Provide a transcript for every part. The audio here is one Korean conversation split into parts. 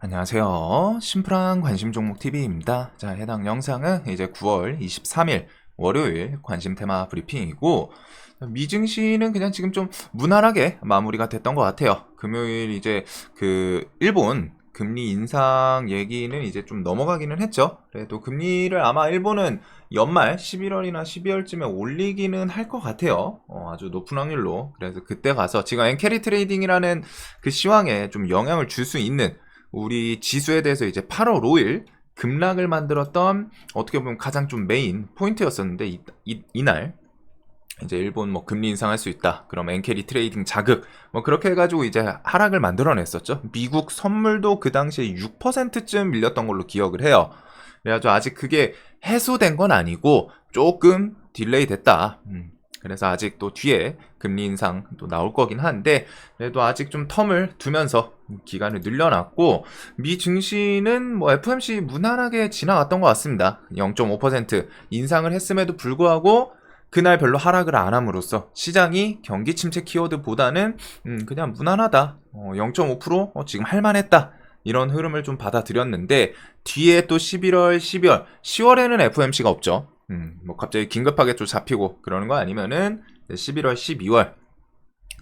안녕하세요. 심플한 관심 종목 TV입니다. 자, 해당 영상은 이제 9월 23일 월요일 관심 테마 브리핑이고 미증시는 그냥 지금 좀 무난하게 마무리가 됐던 것 같아요. 금요일 이제 그 일본 금리 인상 얘기는 이제 좀 넘어가기는 했죠. 그래도 금리를 아마 일본은 연말 11월이나 12월쯤에 올리기는 할 것 같아요. 어, 아주 높은 확률로. 그래서 그때 가서 지금 엔캐리 트레이딩이라는 그 시황에 좀 영향을 줄 수 있는 우리 지수에 대해서 이제 8월 5일 급락을 만들었던 어떻게 보면 가장 좀 메인 포인트였었는데 이, 이, 이날 이제 일본 뭐 금리 인상할 수 있다. 그럼 엔캐리 트레이딩 자극 뭐 그렇게 해가지고 이제 하락을 만들어냈었죠. 미국 선물도 그 당시에 6%쯤 밀렸던 걸로 기억을 해요. 그래가지고 아직 그게 해소된 건 아니고 조금 딜레이 됐다. 음, 그래서 아직 또 뒤에 금리 인상 또 나올 거긴 한데 그래도 아직 좀 텀을 두면서 기간을 늘려놨고 미 증시는 뭐 FMC 무난하게 지나갔던 것 같습니다. 0.5% 인상을 했음에도 불구하고 그날 별로 하락을 안 함으로써 시장이 경기 침체 키워드보다는 음, 그냥 무난하다. 어, 0.5% 어, 지금 할만했다. 이런 흐름을 좀 받아들였는데 뒤에 또 11월, 12월, 10월에는 FMC가 없죠. 음, 뭐 갑자기 긴급하게 좀 잡히고 그러는 거 아니면은 11월, 12월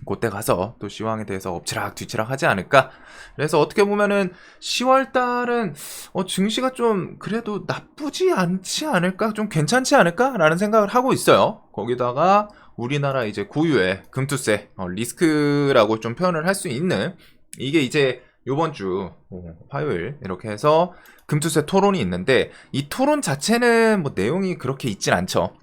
그때 가서 또 시황에 대해서 엎치락 뒤치락 하지 않을까. 그래서 어떻게 보면은 10월 달은 어, 증시가 좀 그래도 나쁘지 않지 않을까, 좀 괜찮지 않을까라는 생각을 하고 있어요. 거기다가 우리나라 이제 고유의 금투세 어, 리스크라고 좀 표현을 할 수 있는 이게 이제 요번 주 어, 화요일 이렇게 해서 금투세 토론이 있는데 이 토론 자체는 뭐 내용이 그렇게 있진 않죠.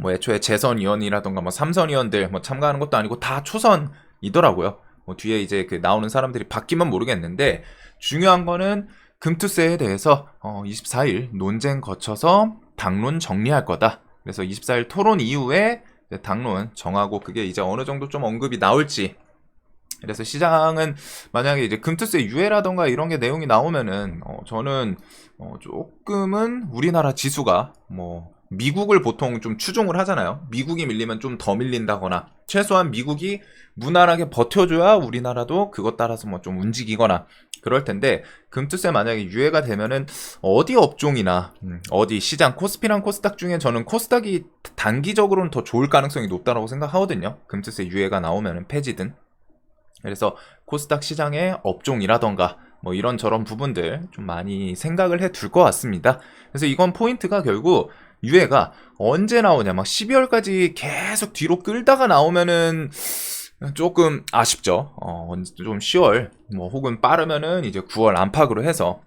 뭐 애초에 재선 의원이라던가 뭐 삼선 의원들 뭐 참가하는 것도 아니고 다 초선이더라고요. 뭐 뒤에 이제 그 나오는 사람들이 바뀌면 모르겠는데 중요한 거는 금투세에 대해서 어 24일 논쟁 거쳐서 당론 정리할 거다. 그래서 24일 토론 이후에 당론 정하고 그게 이제 어느 정도 좀 언급이 나올지 그래서 시장은 만약에 이제 금투세 유예라던가 이런 게 내용이 나오면은 어 저는 어 조금은 우리나라 지수가 뭐 미국을 보통 좀 추종을 하잖아요. 미국이 밀리면 좀 더 밀린다거나 최소한 미국이 무난하게 버텨줘야 우리나라도 그것 따라서 뭐 좀 움직이거나 그럴 텐데 금투세 만약에 유예가 되면은 어디 업종이나 음, 어디 시장 코스피랑 코스닥 중에 저는 코스닥이 단기적으로는 더 좋을 가능성이 높다라고 생각하거든요. 금투세 유예가 나오면은 폐지든 그래서 코스닥 시장의 업종이라던가 뭐 이런저런 부분들 좀 많이 생각을 해 둘 것 같습니다. 그래서 이건 포인트가 결국 유해가 언제 나오냐 막 12월까지 계속 뒤로 끌다가 나오면은 조금 아쉽죠. 어, 좀 10월 뭐 혹은 빠르면은 이제 9월 안팎으로 해서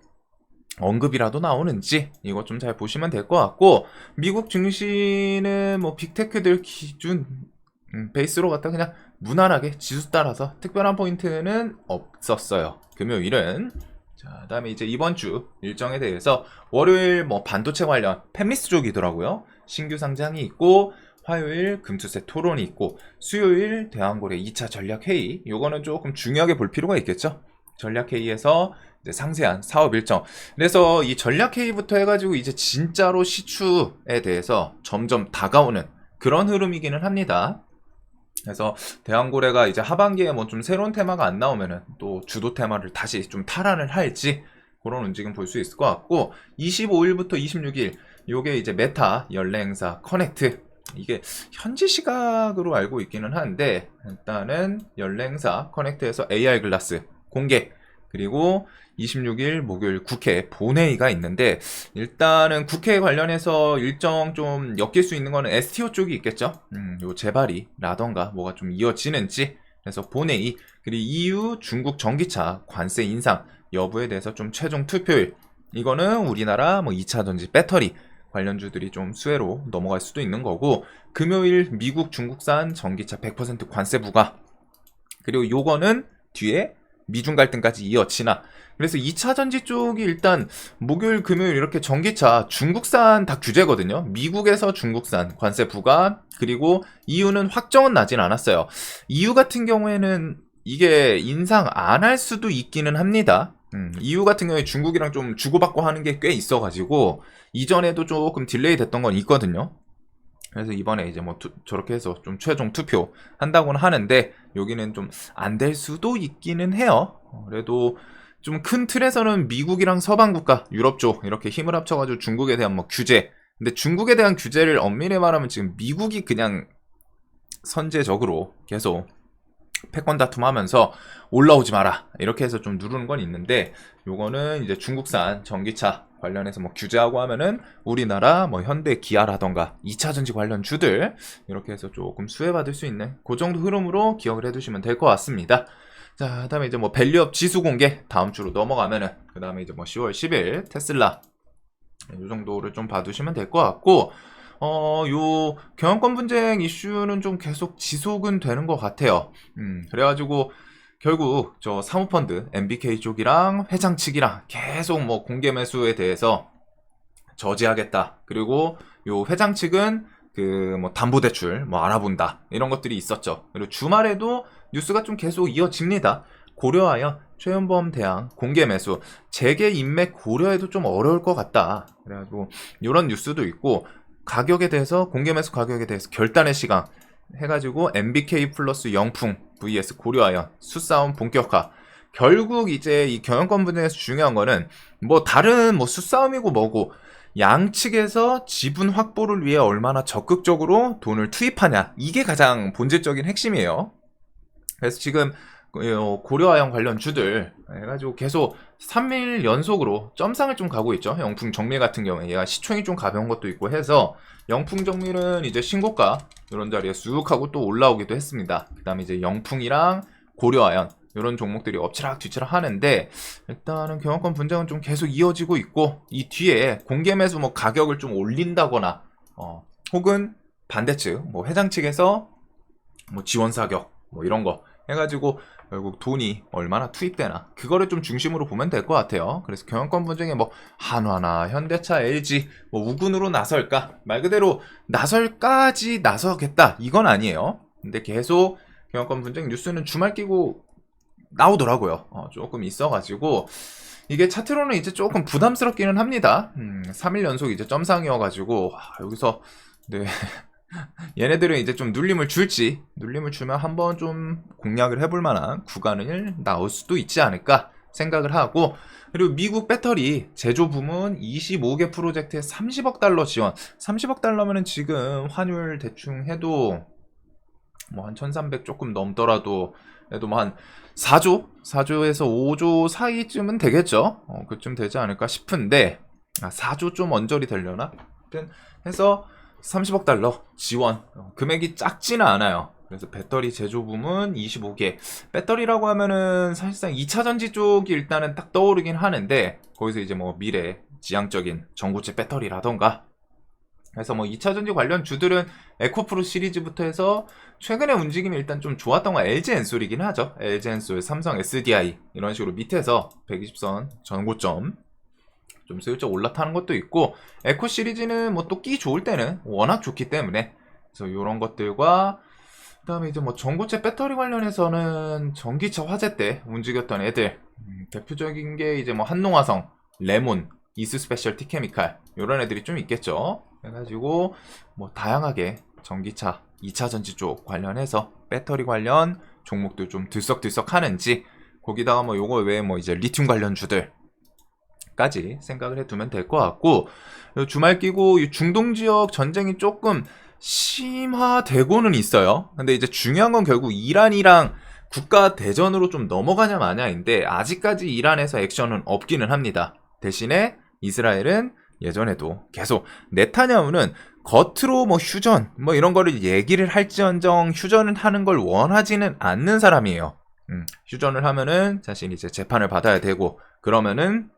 언급이라도 나오는지 이거 좀 잘 보시면 될 것 같고 미국 증시는 뭐 빅테크들 기준 음, 베이스로 갖다 그냥 무난하게 지수 따라서 특별한 포인트는 없었어요. 금요일은 자, 다음에 이제 이번 주 일정에 대해서 월요일 뭐 반도체 관련 팹리스 쪽이더라고요. 신규 상장이 있고 화요일 금투세 토론이 있고 수요일 대한고래 2차 전략 회의. 요거는 조금 중요하게 볼 필요가 있겠죠. 전략 회의에서 상세한 사업 일정. 그래서 이 전략 회의부터 해가지고 이제 진짜로 시추에 대해서 점점 다가오는 그런 흐름이기는 합니다. 그래서 대왕고래가 이제 하반기에 뭐 좀 새로운 테마가 안 나오면은 또 주도 테마를 다시 좀 탈환을 할지 그런 움직임 볼 수 있을 것 같고 25일부터 26일 요게 이제 메타 연례 행사 커넥트 이게 현지 시각으로 알고 있기는 한데 일단은 연례 행사 커넥트에서 AR 글라스 공개 그리고 26일 목요일 국회 본회의가 있는데 일단은 국회 관련해서 일정 좀 엮일 수 있는 거는 STO 쪽이 있겠죠. 음, 요 재발이라던가 뭐가 좀 이어지는지. 그래서 본회의 그리고 EU 중국 전기차 관세 인상 여부에 대해서 좀 최종 투표일. 이거는 우리나라 뭐 2차 전지 배터리 관련주들이 좀 수혜로 넘어갈 수도 있는 거고 금요일 미국 중국산 전기차 100% 관세 부과. 그리고 요거는 뒤에 미중 갈등까지 이어지나? 그래서 2차 전지 쪽이 일단 목요일 금요일 이렇게 전기차 중국산 다 규제거든요. 미국에서 중국산 관세 부과 그리고 EU는 확정은 나진 않았어요. EU 같은 경우에는 이게 인상 안 할 수도 있기는 합니다. 음, EU 같은 경우에 중국이랑 좀 주고받고 하는 게 꽤 있어가지고 이전에도 조금 딜레이 됐던 건 있거든요. 그래서 이번에 이제 뭐 투, 저렇게 해서 좀 최종 투표 한다고는 하는데 여기는 좀 안 될 수도 있기는 해요. 어, 그래도 좀 큰 틀에서는 미국이랑 서방 국가, 유럽 쪽 이렇게 힘을 합쳐가지고 중국에 대한 뭐 규제. 근데 중국에 대한 규제를 엄밀히 말하면 지금 미국이 그냥 선제적으로 계속 패권 다툼하면서 올라오지 마라 이렇게 해서 좀 누르는 건 있는데 요거는 이제 중국산 전기차 관련해서 뭐 규제하고 하면은 우리나라 뭐 현대 기아라던가 2차 전지 관련 주들 이렇게 해서 조금 수혜받을 수 있는 그 정도 흐름으로 기억을 해두시면 될 것 같습니다. 자, 그다음에 이제 뭐 밸류업 지수 공개 다음 주로 넘어가면은 그 다음에 이제 뭐 10월 10일 테슬라 이 정도를 좀 봐두시면 될 것 같고 어, 요 경영권 분쟁 이슈는 좀 계속 지속은 되는 것 같아요. 음, 그래가지고 결국 저 사모펀드 MBK 쪽이랑 회장 측이랑 계속 뭐 공개 매수에 대해서 저지하겠다. 그리고 요 회장 측은 그 뭐 담보 대출 뭐 알아본다 이런 것들이 있었죠. 그리고 주말에도 뉴스가 좀 계속 이어집니다. 고려하여 최현범 대항 공개 매수 재계 인맥 고려해도 좀 어려울 것 같다. 그래가지고 이런 뉴스도 있고 가격에 대해서 공개 매수 가격에 대해서 결단의 시간 해가지고 MBK 플러스 영풍 vs 고려아연 수싸움 본격화. 결국 이제 이 경영권 분야에서 중요한 거는 뭐 다른 뭐 수싸움이고 뭐고 양측에서 지분 확보를 위해 얼마나 적극적으로 돈을 투입하냐 이게 가장 본질적인 핵심이에요. 그래서 지금 어, 고려아연 관련 주들 해가지고 계속 3일 연속으로 점상을 좀 가고 있죠. 영풍 정밀 같은 경우에 얘가 시총이 좀 가벼운 것도 있고 해서 영풍 정밀은 이제 신고가 이런 자리에 쑥 하고 또 올라오기도 했습니다. 그 다음에 이제 영풍이랑 고려아연 이런 종목들이 엎치락 뒤치락 하는데 일단은 경영권 분쟁은 좀 계속 이어지고 있고 이 뒤에 공개 매수 뭐 가격을 좀 올린다거나 어, 혹은 반대 측 뭐 회장 측에서 뭐 지원 사격 뭐 이런 거 해가지고 결국 돈이 얼마나 투입되나 그거를 좀 중심으로 보면 될 것 같아요. 그래서 경영권 분쟁에 뭐 한화나 현대차, LG 뭐 우군으로 나설까 말 그대로 나설까지 나서겠다 이건 아니에요. 근데 계속 경영권 분쟁 뉴스는 주말 끼고 나오더라고요. 어, 조금 있어가지고 이게 차트로는 이제 조금 부담스럽기는 합니다. 음, 3일 연속 이제 점상이어가지고 와, 여기서 네. 얘네들은 이제 좀 눌림을 줄지 눌림을 주면 한번 좀 공략을 해볼 만한 구간을 나올 수도 있지 않을까 생각을 하고 그리고 미국 배터리 제조 부문 25개 프로젝트에 30억 달러 지원. 30억 달러면은 지금 환율 대충 해도 뭐 한 1300 조금 넘더라도 그래도 뭐 한 4조? 4조에서 5조 사이쯤은 되겠죠? 어, 그쯤 되지 않을까 싶은데 아 4조 좀 언저리 되려나? 하여튼 해서 30억 달러 지원 어, 금액이 작지는 않아요. 그래서 배터리 제조 부문 25개. 배터리라고 하면은 사실상 2차 전지 쪽이 일단은 딱 떠오르긴 하는데 거기서 이제 뭐 미래 지향적인 전고체 배터리라던가 그래서 뭐 2차 전지 관련 주들은 에코프로 시리즈부터 해서 최근에 움직임이 일단 좀 좋았던 건 LG 엔솔이긴 하죠. LG 엔솔, 삼성 SDI 이런 식으로 밑에서 120선 전고점 좀 슬쩍 올라타는 것도 있고 에코 시리즈는 뭐 또 끼 좋을 때는 워낙 좋기 때문에 그래서 이런 것들과 그다음에 이제 뭐 전고체 배터리 관련해서는 전기차 화재 때 움직였던 애들 음, 대표적인 게 이제 뭐 한농화성, 레몬, 이스 스페셜 티케미칼 이런 애들이 좀 있겠죠. 그래가지고 뭐 다양하게 전기차 2차 전지 쪽 관련해서 배터리 관련 종목들 좀 들썩들썩 하는지 거기다가 뭐 요거 외에 뭐 이제 리튬 관련 주들 까지 생각을 해두면 될 것 같고 주말 끼고 중동 지역 전쟁이 조금 심화되고는 있어요. 근데 이제 중요한 건 결국 이란이랑 국가 대전으로 좀 넘어가냐 마냐인데 아직까지 이란에서 액션은 없기는 합니다. 대신에 이스라엘은 예전에도 계속 네타냐후는 겉으로 뭐 휴전 뭐 이런 거를 얘기를 할지언정 휴전을 하는 걸 원하지는 않는 사람이에요. 음, 휴전을 하면은 자신이 이제 재판을 받아야 되고 그러면은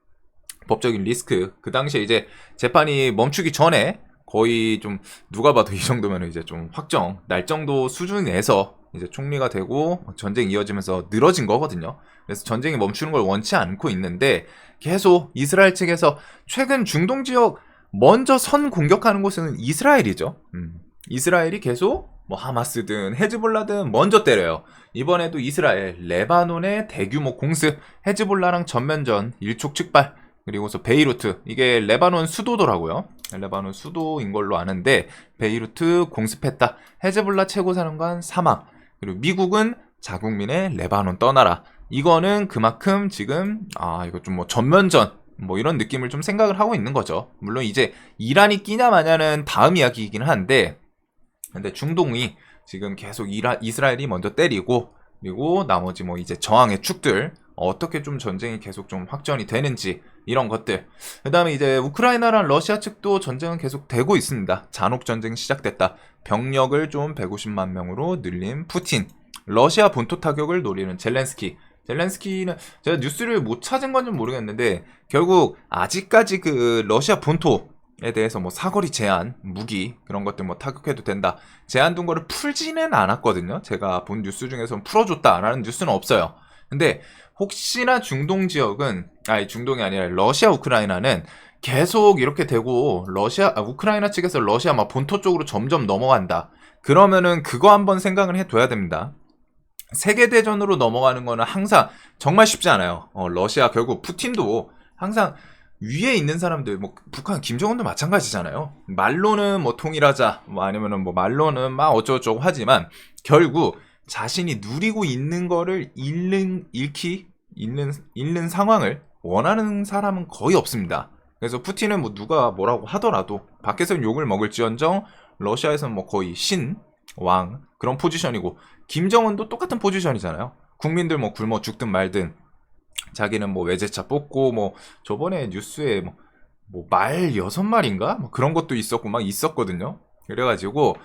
법적인 리스크 그 당시에 이제 재판이 멈추기 전에 거의 좀 누가 봐도 이 정도면 이제 좀 확정 날 정도 수준에서 이제 총리가 되고 전쟁이 이어지면서 늘어진 거거든요. 그래서 전쟁이 멈추는 걸 원치 않고 있는데 계속 이스라엘 측에서 최근 중동 지역 먼저 선 공격하는 곳은 이스라엘이죠. 음. 이스라엘이 계속 뭐 하마스든 헤즈볼라든 먼저 때려요. 이번에도 이스라엘 레바논의 대규모 공습 헤즈볼라랑 전면전 일촉즉발 그리고서 베이루트 이게 레바논 수도더라고요. 레바논 수도인 걸로 아는데 베이루트 공습했다. 헤즈볼라 최고사령관 사망. 그리고 미국은 자국민의 레바논 떠나라. 이거는 그만큼 지금 아 이거 좀 뭐 전면전 뭐 이런 느낌을 좀 생각을 하고 있는 거죠. 물론 이제 이란이 끼냐 마냐는 다음 이야기이긴 한데 근데 중동이 지금 계속 이라, 이스라엘이 먼저 때리고 그리고 나머지 뭐 이제 저항의 축들 어떻게 좀 전쟁이 계속 좀 확전이 되는지 이런 것들 그 다음에 이제 우크라이나랑 러시아 측도 전쟁은 계속 되고 있습니다 잔혹 전쟁 시작됐다 병력을 좀 150만 명으로 늘린 푸틴 러시아 본토 타격을 노리는 젤렌스키 젤렌스키는 제가 뉴스를 못 찾은 건좀 모르겠는데 결국 아직까지 그 러시아 본토에 대해서 뭐 사거리 제한, 무기 그런 것들 뭐 타격해도 된다. 제한 둔 거를 풀지는 않았거든요. 제가 본 뉴스 중에서 풀어줬다 라는 뉴스는 없어요. 근데 혹시나 중동 지역은 아니 중동이 아니라 러시아 우크라이나는 계속 이렇게 되고 러시아 아, 우크라이나 측에서 러시아 막 본토 쪽으로 점점 넘어간다. 그러면은 그거 한번 생각을 해둬야 됩니다. 세계 대전으로 넘어가는 거는 항상 정말 쉽지 않아요. 어, 러시아 결국 푸틴도 항상 위에 있는 사람들, 뭐, 북한 김정은도 마찬가지잖아요. 말로는 뭐 통일하자, 뭐 아니면은 뭐 말로는 막 어쩌고저쩌고 하지만 결국 자신이 누리고 있는 거를 잃는, 잃기, 잃는, 잃는 상황을 원하는 사람은 거의 없습니다. 그래서 푸틴은 뭐 누가 뭐라고 하더라도 밖에서는 욕을 먹을지언정 러시아에서는 뭐 거의 신, 왕 그런 포지션이고 김정은도 똑같은 포지션이잖아요. 국민들 뭐 굶어 죽든 말든 자기는 뭐 외제차 뽑고 뭐 저번에 뉴스에 뭐 말 여섯 마리인가 뭐 그런 것도 있었고 막 있었거든요. 그래가지고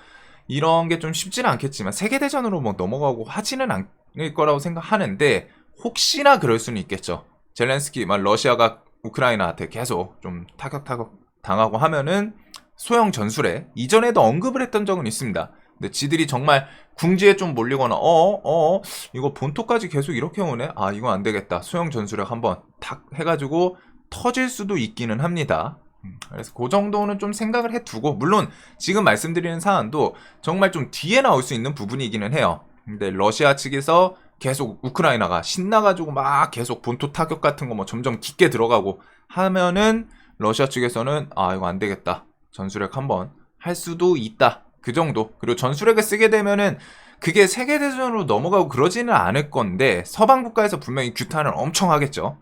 이런 게 좀 쉽지는 않겠지만 세계 대전으로 뭐 넘어가고 하지는 않을 거라고 생각하는데 혹시나 그럴 수는 있겠죠. 젤렌스키 막 러시아가 우크라이나한테 계속 좀 타격 타격 당하고 하면은 소형 전술에 이전에도 언급을 했던 적은 있습니다. 근데 지들이 정말 궁지에 좀 몰리거나 어어 어, 이거 본토까지 계속 이렇게 오네 아 이거 안 되겠다 소형 전술핵 한번 탁 해가지고 터질 수도 있기는 합니다 음, 그래서 그 정도는 좀 생각을 해두고 물론 지금 말씀드리는 사안도 정말 좀 뒤에 나올 수 있는 부분이기는 해요 근데 러시아 측에서 계속 우크라이나가 신나가지고 막 계속 본토 타격 같은 거 뭐 점점 깊게 들어가고 하면은 러시아 측에서는 아 이거 안 되겠다 전술핵 한번 할 수도 있다 그 정도. 그리고 전술핵을 쓰게 되면은 그게 세계대전으로 넘어가고 그러지는 않을 건데 서방 국가에서 분명히 규탄을 엄청 하겠죠.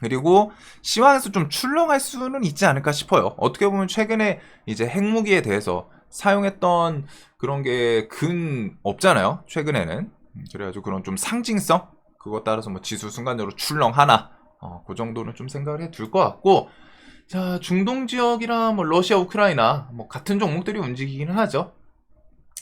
그리고 시황에서 좀 출렁할 수는 있지 않을까 싶어요. 어떻게 보면 최근에 이제 핵무기에 대해서 사용했던 그런 게 근 없잖아요. 최근에는. 음, 그래가지고 그런 좀 상징성? 그것 따라서 뭐 지수 순간적으로 출렁하나? 어, 그 정도는 좀 생각을 해 둘 것 같고, 자, 중동 지역이랑 뭐 러시아, 우크라이나 뭐 같은 종목들이 움직이기는 하죠.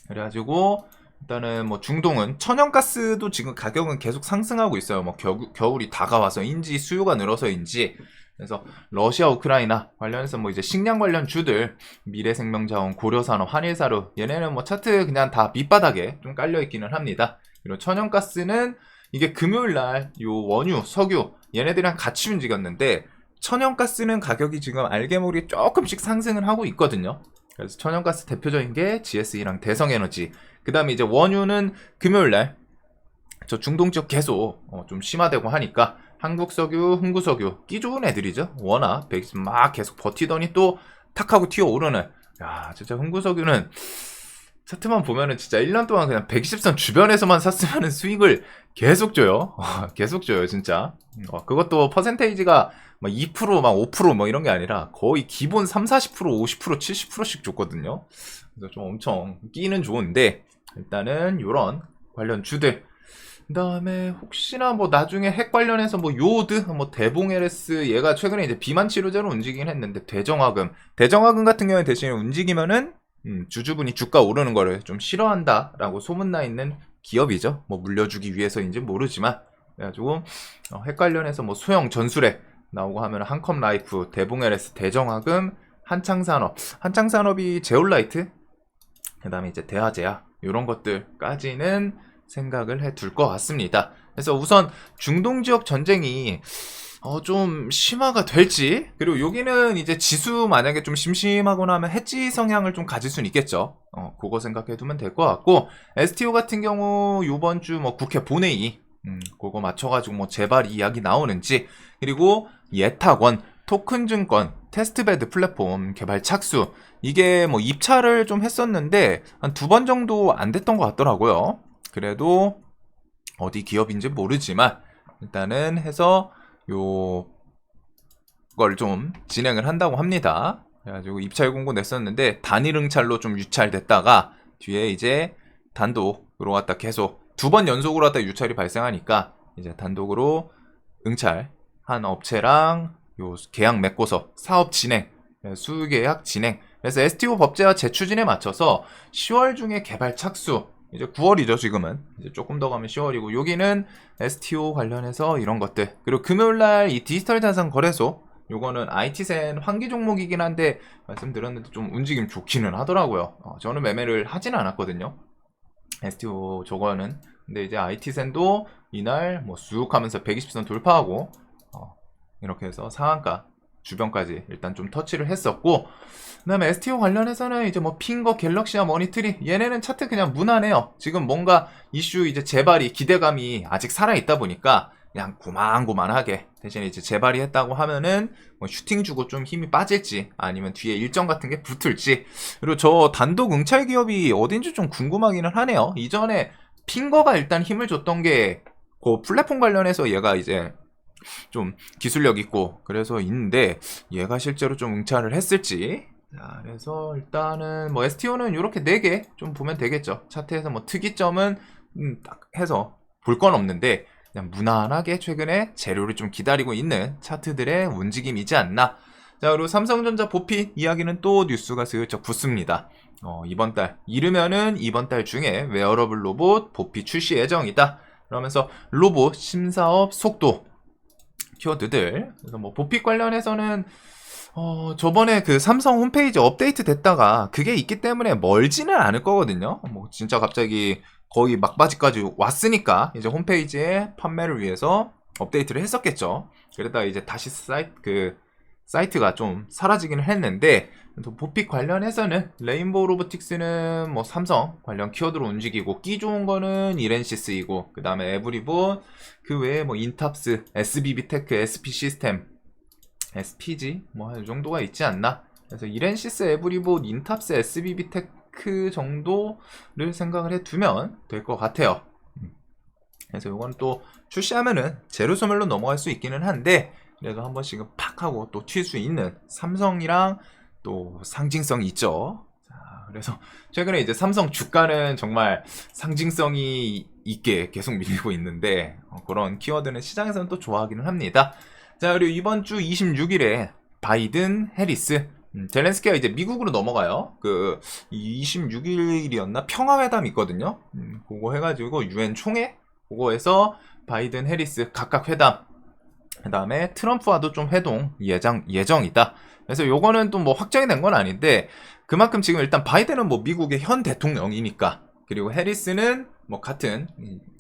그래가지고 일단은 뭐 중동은 천연가스도 지금 가격은 계속 상승하고 있어요. 뭐 겨, 겨울이 다가와서인지 수요가 늘어서인지 그래서 러시아, 우크라이나 관련해서 뭐 이제 식량 관련 주들 미래생명자원, 고려산업, 한일사료 얘네는 뭐 차트 그냥 다 밑바닥에 좀 깔려 있기는 합니다. 그리고 천연가스는 이게 금요일 날요 원유, 석유 얘네들이랑 같이 움직였는데 천연가스는 가격이 지금 알게 모르게 조금씩 상승을 하고 있거든요. 그래서 천연가스 대표적인 게 GSE랑 대성에너지. 그 다음에 이제 원유는 금요일 날 저 중동 지역 계속 어, 좀 심화되고 하니까 한국석유, 흥구석유 끼 좋은 애들이죠. 워낙 막 계속 버티더니 또 탁하고 튀어 오르는. 야 진짜 흥구석유는 차트만 보면은 진짜 1년 동안 그냥 120선 주변에서만 샀으면 수익을 계속 줘요. 계속 줘요, 진짜. 어, 그것도 퍼센테이지가 막 2%, 막 5%뭐 이런 게 아니라 거의 기본 3, 40%, 50%, 70%씩 줬거든요. 그래서 좀 엄청 끼는 좋은데 일단은 이런 관련 주들 그 다음에 혹시나 뭐 나중에 핵 관련해서 뭐 요드, 뭐 대봉LS 얘가 최근에 이제 비만 치료제로 움직이긴 했는데 대정화금, 대정화금 같은 경우에 대신에 움직이면은 음, 주주분이 주가 오르는 거를 좀 싫어한다라고 소문나 있는 기업이죠. 뭐 물려주기 위해서인지 모르지만 그래가지고 어, 핵 관련해서 뭐 소형 전술핵 나오고 하면 한컴 라이프, 대봉 LS, 대정화금, 한창산업, 한창산업이 제올라이트, 그 다음에 이제 대화제야 이런 것들까지는 생각을 해 둘 것 같습니다. 그래서 우선 중동 지역 전쟁이 어, 좀 심화가 될지 그리고 여기는 이제 지수 만약에 좀 심심하거나 하면 해지 성향을 좀 가질 수는 있겠죠. 어, 그거 생각해 두면 될 것 같고 STO 같은 경우 이번 주 뭐 국회 본회의 음, 그거 맞춰가지고 뭐 재발 이야기 나오는지 그리고 예탁원, 토큰 증권, 테스트베드 플랫폼 개발 착수 이게 뭐 입찰을 좀 했었는데 한 두 번 정도 안 됐던 것 같더라고요. 그래도 어디 기업인지 모르지만 일단은 해서 요 걸 좀 진행을 한다고 합니다. 그래가지고 입찰 공고 냈었는데 단일 응찰로 좀 유찰됐다가 뒤에 이제 단독으로 왔다 계속 두 번 연속으로 왔다 유찰이 발생하니까 이제 단독으로 응찰 한 업체랑 요 계약 맺고서 사업 진행 수계약 진행. 그래서 STO 법제화 재추진에 맞춰서 10월 중에 개발 착수 이제 9월이죠 지금은. 이제 조금 더 가면 10월이고 여기는 STO 관련해서 이런 것들. 그리고 금요일 날 이 디지털 자산 거래소 요거는 IT센 환기 종목이긴 한데 말씀드렸는데 좀 움직임 좋기는 하더라고요. 어, 저는 매매를 하진 않았거든요. STO 저거는. 근데 이제 IT센도 이날 뭐 쑥 하면서 120선 돌파하고 어, 이렇게 해서 상한가 주변까지 일단 좀 터치를 했었고 그 다음에 STO 관련해서는 이제 뭐 핑거 갤럭시와 머니트리 얘네는 차트 그냥 무난해요. 지금 뭔가 이슈 이제 재발이 기대감이 아직 살아 있다 보니까 그냥 고만고만하게 대신에 이제 재발이 했다고 하면은 뭐 슈팅 주고 좀 힘이 빠질지 아니면 뒤에 일정 같은 게 붙을지. 그리고 저 단독 응찰 기업이 어딘지 좀 궁금하기는 하네요. 이전에 핑거가 일단 힘을 줬던 게 그 플랫폼 관련해서 얘가 이제 좀 기술력 있고 그래서 있는데 얘가 실제로 좀 응찰을 했을지. 자 그래서 일단은 뭐 STO는 이렇게 4개 좀 보면 되겠죠. 차트에서 뭐 특이점은 음, 딱 해서 볼 건 없는데 그냥 무난하게 최근에 재료를 좀 기다리고 있는 차트들의 움직임이지 않나. 자 그리고 삼성전자 보피 이야기는 또 뉴스가 슬쩍 붙습니다. 어, 이번 달 이르면은 이번 달 중에 웨어러블 로봇 보피 출시 예정이다. 그러면서 로봇 심사업 속도 키워드들 그래서 뭐 보픽 관련해서는 어 저번에 그 삼성 홈페이지 업데이트 됐다가 그게 있기 때문에 멀지는 않을 거거든요. 뭐 진짜 갑자기 거의 막바지까지 왔으니까 이제 홈페이지에 판매를 위해서 업데이트를 했었겠죠. 그러다가 이제 다시 사이트 그 사이트가 좀 사라지기는 했는데 또 보픽 관련해서는 레인보우 로보틱스는 뭐 삼성 관련 키워드로 움직이고 끼 좋은 거는 이렌시스이고 그 다음에 에브리본 그 외에 뭐 인탑스, SBB 테크, SP 시스템, SPG 뭐 이 정도가 있지 않나 그래서 이렌시스, 에브리본, 인탑스, SBB 테크 정도를 생각을 해두면 될 것 같아요 음. 그래서 이건 또 출시하면은 제로 소멸로 넘어갈 수 있기는 한데 그래도 한 번씩은 팍 하고 또 튈 수 있는 삼성이랑 또 상징성이 있죠. 자, 그래서 최근에 이제 삼성 주가는 정말 상징성이 있게 계속 밀리고 있는데 어, 그런 키워드는 시장에서는 또 좋아하기는 합니다. 자, 그리고 이번 주 26일에 바이든, 해리스, 음, 젤렌스키가 이제 미국으로 넘어가요. 그 26일이었나 평화회담 있거든요. 음, 그거 해가지고 유엔 총회 그거에서 바이든, 해리스 각각 회담 그 다음에 트럼프와도 좀 회동 예정, 예정이다. 그래서 요거는 또 뭐 확정이 된 건 아닌데 그만큼 지금 일단 바이든은 뭐 미국의 현 대통령이니까 그리고 해리스는 뭐 같은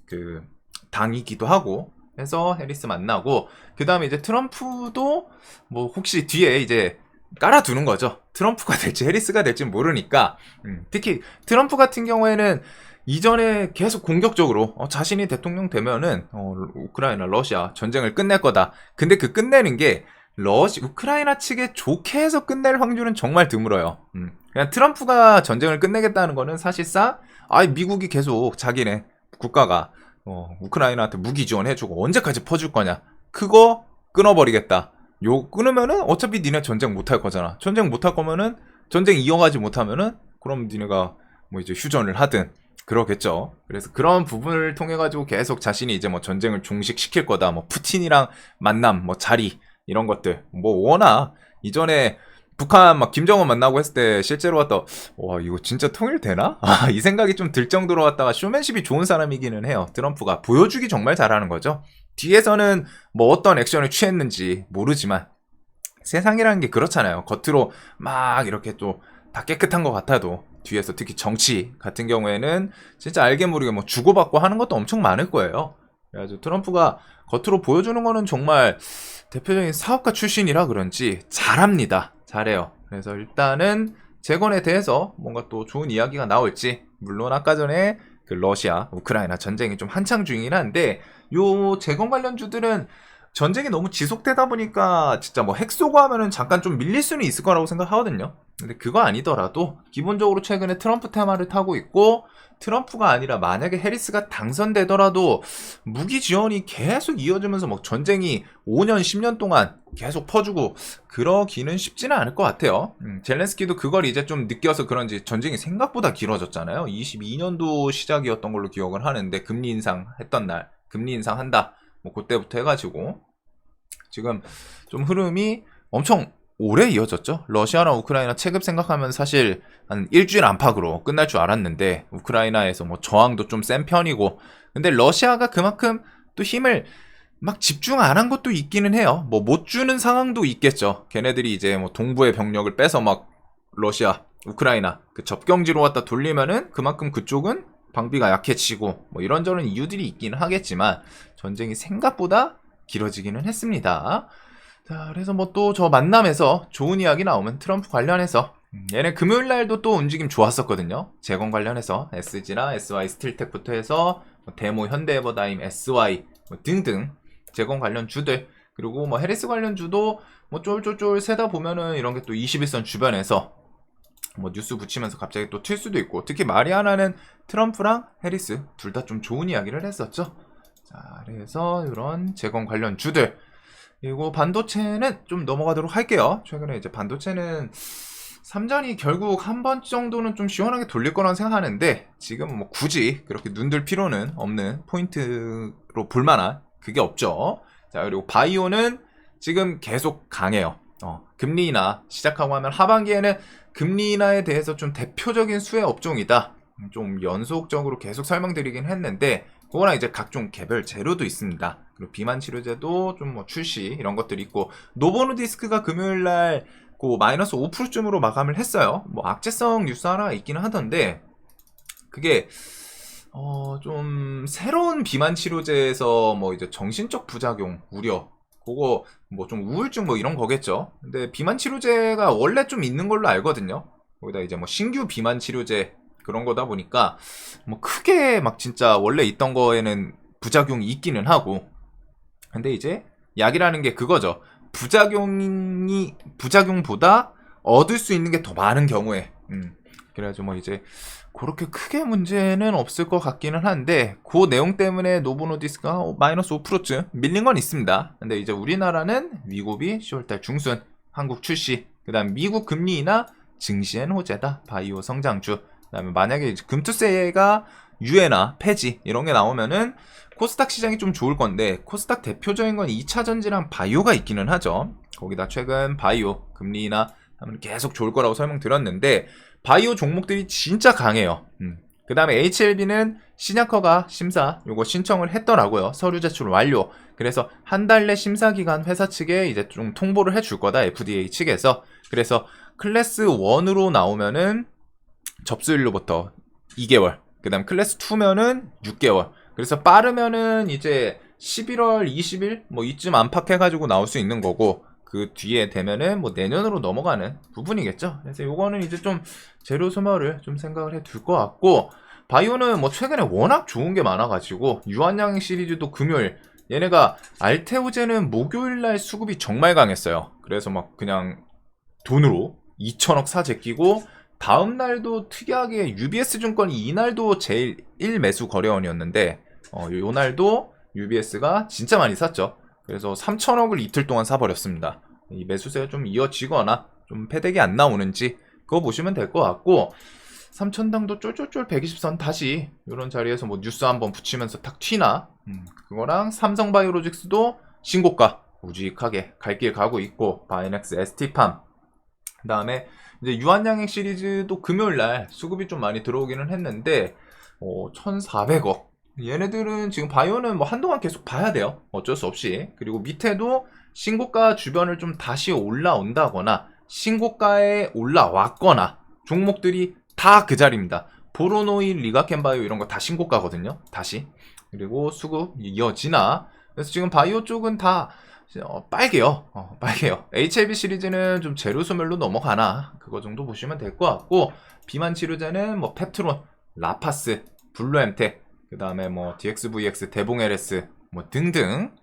그 당이기도 하고 해서 해리스 만나고 그 다음에 이제 트럼프도 뭐 혹시 뒤에 이제 깔아두는 거죠. 트럼프가 될지 해리스가 될지 모르니까 음, 특히 트럼프 같은 경우에는 이전에 계속 공격적으로 어, 자신이 대통령 되면은 어, 우크라이나 러시아 전쟁을 끝낼 거다. 근데 그 끝내는 게 러시 우크라이나 측에 좋게 해서 끝낼 확률은 정말 드물어요. 음. 그냥 트럼프가 전쟁을 끝내겠다는 거는 사실상 아 미국이 계속 자기네 국가가 어, 우크라이나한테 무기 지원해주고 언제까지 퍼줄 거냐 그거 끊어버리겠다. 요 끊으면은 어차피 니네 전쟁 못 할 거잖아. 전쟁 못 할 거면은 전쟁 이어가지 못하면은 그럼 니네가 뭐 이제 휴전을 하든 그러겠죠. 그래서 그런 부분을 통해 가지고 계속 자신이 이제 뭐 전쟁을 종식시킬 거다. 뭐 푸틴이랑 만남, 뭐 자리 이런 것들. 뭐 워낙 이전에 북한 막 김정은 만나고 했을 때 실제로 왔다 와 이거 진짜 통일되나? 아, 이 생각이 좀 들 정도로 왔다가 쇼맨십이 좋은 사람이기는 해요. 트럼프가 보여주기 정말 잘하는 거죠. 뒤에서는 뭐 어떤 액션을 취했는지 모르지만 세상이라는 게 그렇잖아요. 겉으로 막 이렇게 또 다 깨끗한 것 같아도 뒤에서 특히 정치 같은 경우에는 진짜 알게 모르게 뭐 주고받고 하는 것도 엄청 많을 거예요. 그래가지고 트럼프가 겉으로 보여주는 거는 정말 대표적인 사업가 출신이라 그런지 잘합니다. 잘해요. 그래서 일단은 재건에 대해서 뭔가 또 좋은 이야기가 나올지 물론 아까 전에 그 러시아 우크라이나 전쟁이 좀 한창 중이긴 한데 요 재건 관련주들은 전쟁이 너무 지속되다 보니까 진짜 뭐 핵 쏘고 하면은 잠깐 좀 밀릴 수는 있을 거라고 생각하거든요. 근데 그거 아니더라도 기본적으로 최근에 트럼프 테마를 타고 있고 트럼프가 아니라 만약에 해리스가 당선되더라도 무기 지원이 계속 이어지면서 막 전쟁이 5년, 10년 동안 계속 퍼주고 그러기는 쉽지는 않을 것 같아요. 음, 젤렌스키도 그걸 이제 좀 느껴서 그런지 전쟁이 생각보다 길어졌잖아요. 22년도 시작이었던 걸로 기억을 하는데 금리 인상 했던 날, 금리 인상 한다. 뭐 그때부터 해가지고 지금 좀 흐름이 엄청 오래 이어졌죠. 러시아나 우크라이나 체급 생각하면 사실 한 일주일 안팎으로 끝날 줄 알았는데 우크라이나에서 뭐 저항도 좀 센 편이고 근데 러시아가 그만큼 또 힘을 막 집중 안 한 것도 있기는 해요. 뭐 못 주는 상황도 있겠죠. 걔네들이 이제 뭐 동부의 병력을 빼서 막 러시아, 우크라이나 그 접경지로 왔다 돌리면은 그만큼 그쪽은 방비가 약해지고 뭐 이런저런 이유들이 있기는 하겠지만 전쟁이 생각보다 길어지기는 했습니다. 자, 그래서 뭐 또 저 만남에서 좋은 이야기 나오면 트럼프 관련해서 음, 얘네 금요일 날도 또 움직임 좋았었거든요. 재건 관련해서 SG나 SY 스틸텍부터 해서 뭐 데모 현대에버다임 SY 뭐 등등 재건 관련 주들 그리고 뭐 해리스 관련 주도 뭐 쫄쫄쫄 세다 보면은 이런 게 또 21선 주변에서 뭐 뉴스 붙이면서 갑자기 또 튈 수도 있고 특히 마리아나는 트럼프랑 해리스 둘 다 좀 좋은 이야기를 했었죠. 자, 그래서 이런 재건 관련 주들 그리고 반도체는 좀 넘어가도록 할게요. 최근에 이제 반도체는 삼전이 결국 한 번 정도는 좀 시원하게 돌릴 거라고 생각하는데 지금은 뭐 굳이 그렇게 눈들 필요는 없는 포인트로 볼 만한 그게 없죠. 자 그리고 바이오는 지금 계속 강해요. 어, 금리 인하 시작하고 하면 하반기에는 금리 인하에 대해서 좀 대표적인 수혜 업종이다. 좀 연속적으로 계속 설명드리긴 했는데 그거랑 이제 각종 개별 재료도 있습니다. 그리고 비만 치료제도 좀 뭐 출시 이런 것들이 있고 노보노디스크가 금요일 날 그 마이너스 5%쯤으로 마감을 했어요. 뭐 악재성 뉴스 하나 있기는 하던데 그게 어 좀 새로운 비만 치료제에서 뭐 이제 정신적 부작용 우려 그거 뭐 좀 우울증 뭐 이런 거겠죠. 근데 비만 치료제가 원래 좀 있는 걸로 알거든요. 거기다 이제 뭐 신규 비만 치료제 그런 거다 보니까 뭐 크게 막 진짜 원래 있던 거에는 부작용이 있기는 하고 근데 이제 약이라는 게 그거죠. 부작용이 부작용보다 얻을 수 있는 게 더 많은 경우에 음. 그래가지고 뭐 이제 그렇게 크게 문제는 없을 것 같기는 한데 그 내용 때문에 노보노디스가 마이너스 5%쯤 밀린 건 있습니다. 근데 이제 우리나라는 위고비 10월달 중순 한국 출시 그다음 미국 금리 인하 증시엔 호재다 바이오 성장주 그다음에 만약에 금투세가 유예나 폐지 이런 게 나오면은 코스닥 시장이 좀 좋을 건데 코스닥 대표적인 건 2차 전지랑 바이오가 있기는 하죠. 거기다 최근 바이오 금리 인하 하면 계속 좋을 거라고 설명드렸는데 바이오 종목들이 진짜 강해요. 음. 그 다음에 HLB는 신약허가 심사 요거 신청을 했더라고요. 서류 제출 완료. 그래서 한 달 내 심사 기간 회사 측에 이제 좀 통보를 해줄 거다 FDA 측에서. 그래서 클래스 1으로 나오면은 접수일로부터 2개월. 그 다음 클래스 2면은 6개월. 그래서 빠르면은 이제 11월 20일 뭐 이쯤 안팎 해가지고 나올 수 있는 거고 그 뒤에 되면은 뭐 내년으로 넘어가는 부분이겠죠. 그래서 요거는 이제 좀 재료 소멸을 좀 생각을 해 둘 것 같고 바이오는 뭐 최근에 워낙 좋은 게 많아가지고 유한양 시리즈도 금요일 얘네가 알테오제는 목요일 날 수급이 정말 강했어요. 그래서 막 그냥 돈으로 2천억 사 제끼고 다음 날도 특이하게 UBS 증권이 이날도 제일 1매수 거래원이었는데 어, 요 날도 UBS가 진짜 많이 샀죠. 그래서 3천억을 이틀 동안 사버렸습니다. 이 매수세가 좀 이어지거나 좀 패대기 안 나오는지 그거 보시면 될 것 같고 3천당도 쫄쫄쫄 120선 다시 이런 자리에서 뭐 뉴스 한번 붙이면서 탁 튀나 음, 그거랑 삼성바이오로직스도 신고가 우직하게 갈 길 가고 있고 바이넥스 ST팜 그 다음에 이제 유한양행 시리즈도 금요일 날 수급이 좀 많이 들어오기는 했는데 어, 1,400억. 얘네들은 지금 바이오는 뭐 한동안 계속 봐야 돼요. 어쩔 수 없이. 그리고 밑에도 신고가 주변을 좀 다시 올라온다거나 신고가에 올라왔거나 종목들이 다 그 자리입니다. 보로노일, 리가켄바이오 이런 거 다 신고가거든요. 다시. 그리고 수급 이어지나. 그래서 지금 바이오 쪽은 다 어, 빨개요. 어, 빨개요. HLB 시리즈는 좀 재료 소멸로 넘어가나 그거 정도 보시면 될 것 같고 비만 치료제는 뭐 펩트론, 라파스, 블루엠텍, 그 다음에 뭐 DXVX, 대봉 LS 뭐 등등.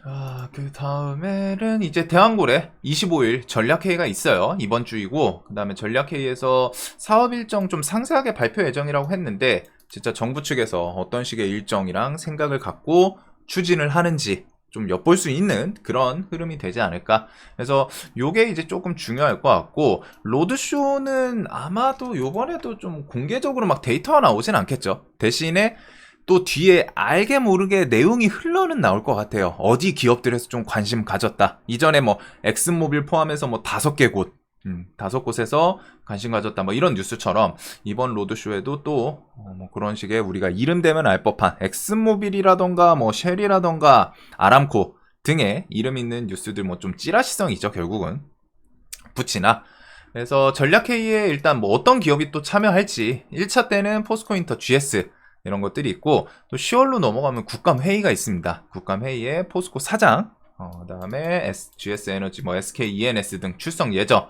자, 그 다음에는 이제 대왕고래 25일 전략회의가 있어요. 이번 주이고, 그 다음에 전략회의에서 사업 일정 좀 상세하게 발표 예정이라고 했는데, 진짜 정부 측에서 어떤 식의 일정이랑 생각을 갖고 추진을 하는지 좀 엿볼 수 있는 그런 흐름이 되지 않을까. 그래서 요게 이제 조금 중요할 것 같고, 로드쇼는 아마도 요번에도 좀 공개적으로 막 데이터가 나오진 않겠죠. 대신에 또 뒤에 알게 모르게 내용이 흘러는 나올 것 같아요. 어디 기업들에서 좀 관심 가졌다. 이전에 뭐 엑슨모빌 포함해서 뭐 다섯 개 곳, 음, 다섯 곳에서 관심 가졌다. 뭐 이런 뉴스처럼 이번 로드쇼에도 또 어, 뭐 그런 식의 우리가 이름 되면 알 법한 엑슨모빌이라던가 뭐 쉘이라던가 아람코 등의 이름 있는 뉴스들 뭐 좀 찌라시성이죠 결국은 붙이나 그래서 전략회의에 일단 뭐 어떤 기업이 또 참여할지 1차 때는 포스코인터 GS 이런 것들이 있고 또 10월로 넘어가면 국감회의가 있습니다. 국감회의에 포스코 사장 어, 그다음에 GS 에너지 뭐 SK ENS 등 출석 예정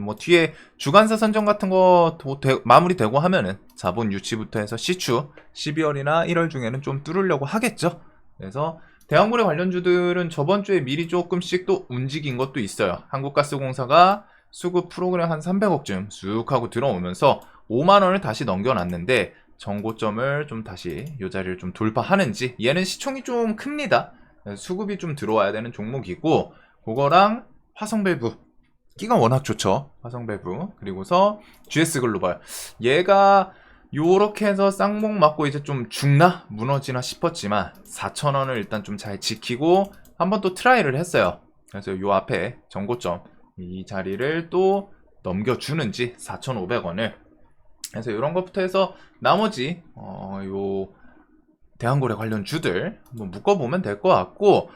뭐 뒤에 주간사 선정 같은 거 도- 되- 마무리되고 하면은 자본 유치부터 해서 시추 12월이나 1월 중에는 좀 뚫으려고 하겠죠. 그래서 대왕고래 관련주들은 저번 주에 미리 조금씩 또 움직인 것도 있어요. 한국가스공사가 수급 프로그램 한 300억쯤 쑥 하고 들어오면서 5만 원을 다시 넘겨놨는데 정고점을 좀 다시 이 자리를 좀 돌파하는지 얘는 시총이 좀 큽니다. 수급이 좀 들어와야 되는 종목이고 그거랑 화성밸브 끼가 워낙 좋죠. 화성밸브 그리고서 GS 글로벌 얘가 요렇게 해서 쌍목 맞고 이제 좀 죽나 무너지나 싶었지만 4,000원을 일단 좀 잘 지키고 한번 또 트라이를 했어요. 그래서 요 앞에 정고점 이 자리를 또 넘겨주는지 4,500원을 그래서 이런 것부터 해서 나머지 어, 요 대한고래 관련 주들 한번 묶어보면 될 것 같고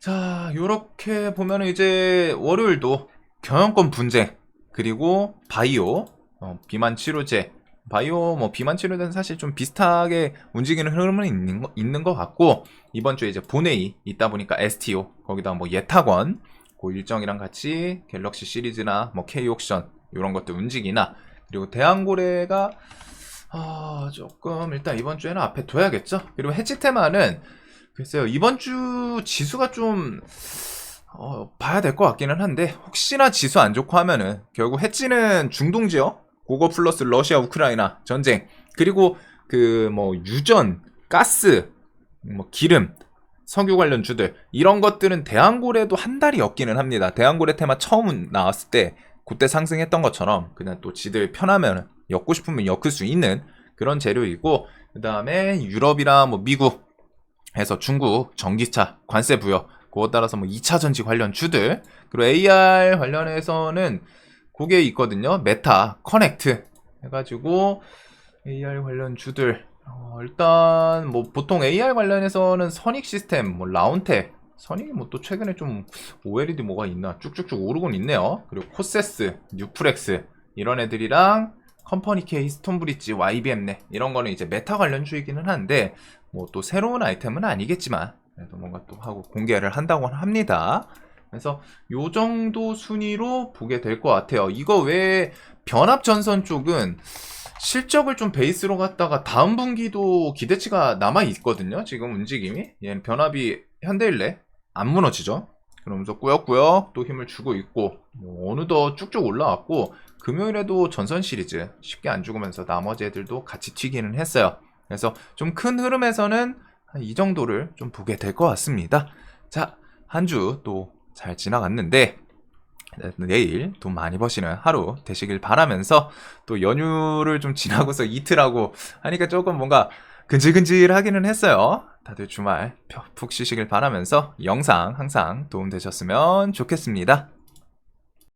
자 요렇게 보면은 이제 월요일도 경영권 분쟁 그리고 바이오 어, 비만 치료제 바이오 뭐 비만 치료제는 사실 좀 비슷하게 움직이는 흐름은 있는 거, 있는 것 같고 이번 주에 이제 본회의 있다 보니까 STO 거기다 뭐 예탁원 그 일정이랑 같이 갤럭시 시리즈나 뭐 K 옥션 이런 것들 움직이나 그리고 대한고래가 아 조금 일단 이번 주에는 앞에 둬야겠죠. 그리고 해치 테마는 글쎄요 이번 주 지수가 좀 어, 봐야 될 것 같기는 한데 혹시나 지수 안 좋고 하면은 결국 해치는 중동 지역 그거 플러스 러시아 우크라이나 전쟁 그리고 그 뭐 유전 가스 뭐 기름 석유 관련 주들 이런 것들은 대한고래도 한 달이 엮기는 합니다. 대한고래 테마 처음 나왔을 때 그때 상승했던 것처럼 그냥 또 지들 편하면 엮고 싶으면 엮을 수 있는 그런 재료이고 그 다음에 유럽이나 뭐 미국 해서 중국 전기차 관세 부여 그것 따라서 뭐 2차 전지 관련 주들 그리고 AR 관련해서는 그게 있거든요 메타 커넥트 해가지고 AR 관련 주들 어, 일단 뭐 보통 AR 관련해서는 선익 시스템 뭐 라운텍 선익이 뭐 또 최근에 좀 OLED 뭐가 있나 쭉쭉쭉 오르곤 있네요. 그리고 코세스, 뉴프렉스 이런 애들이랑 컴퍼니 K, 스톤브릿지, YBM네 이런 거는 이제 메타 관련 주이기는 한데 뭐 또 새로운 아이템은 아니겠지만 그래도 뭔가 또 하고 공개를 한다고 합니다. 그래서 요 정도 순위로 보게 될 것 같아요. 이거 외에 변압 전선 쪽은 실적을 좀 베이스로 갖다가 다음 분기도 기대치가 남아 있거든요. 지금 움직임이 얘는 변압이 현대일래 안 무너지죠. 그러면서 꾸역꾸역 또 힘을 주고 있고 뭐 어느덧 쭉쭉 올라왔고 금요일에도 전선 시리즈 쉽게 안 죽으면서 나머지 애들도 같이 튀기는 했어요. 그래서 좀 큰 흐름에서는 한 이 정도를 좀 보게 될 것 같습니다. 자, 한 주 또 잘 지나갔는데 내일 돈 많이 버시는 하루 되시길 바라면서 또 연휴를 좀 지나고서 이틀하고 하니까 조금 뭔가 근질근질하기는 했어요. 다들 주말 푹 쉬시길 바라면서 영상 항상 도움되셨으면 좋겠습니다.